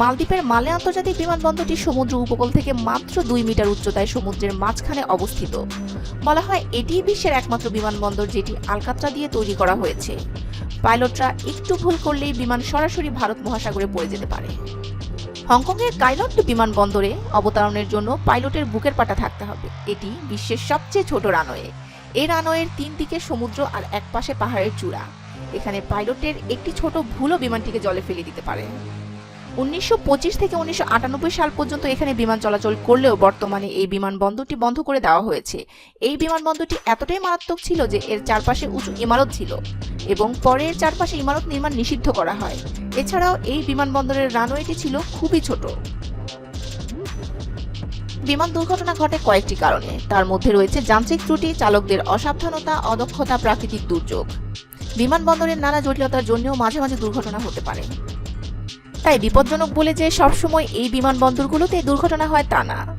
মালদ্বীপের মালে আন্তর্জাতিক বিমানবন্দরটি সমুদ্র উপকূল থেকে মাত্র দুই মিটার উচ্চতায় সমুদ্রের মাঝখানে অবস্থিত। বলা হয় এটি বিশ্বের একমাত্র বিমানবন্দর যেটি আলকাত্রা দিয়ে তৈরি করা হয়েছে। পাইলটরা একটু ভুল করলেই বিমান সরাসরি ভারত মহাসাগরে পড়ে যেতে পারে। হংকংয়ের কাইলট বিমানবন্দরে অবতরণের জন্য পাইলটের বুকের পাটা থাকতে হবে। এটি বিশ্বের সবচেয়ে ছোট রানওয়ে। এই রানওয়ের তিন দিকে সমুদ্র আর এক পাশে পাহাড়ের চূড়া। এখানে পাইলটের একটি ছোট ভুলও বিমানটিকে জলে ফেলে দিতে পারে। উনিশশো পঁচিশ থেকে উনিশশো আটানব্বই সাল পর্যন্ত এখানে বিমান চলাচল করলেও বর্তমানে এই বিমানবন্দরটি বন্ধ করে দেওয়া হয়েছে। এই বিমানবন্দরটি এতটাই মারাত্মক ছিল যে এর চারপাশে উঁচু ইমারত ছিল এবং পরে এর চারপাশে ইমারত নির্মাণ নিষিদ্ধ করা হয়। এছাড়াও এই বিমানবন্দরের রানওয়েটি ছিল খুবই ছোট। বিমান দুর্ঘটনা ঘটে কয়েকটি কারণে। তার মধ্যে রয়েছে যান্ত্রিক ত্রুটি, চালকদের অসাবধানতা, অদক্ষতা, প্রাকৃতিক দুর্যোগ। বিমানবন্দরের নানা জটিলতার জন্যও মাঝে মাঝে দুর্ঘটনা হতে পারে। তাই বিপজ্জনক বলে যে সবসময় এই বিমানবন্দরগুলোতে দুর্ঘটনা হয় তা না।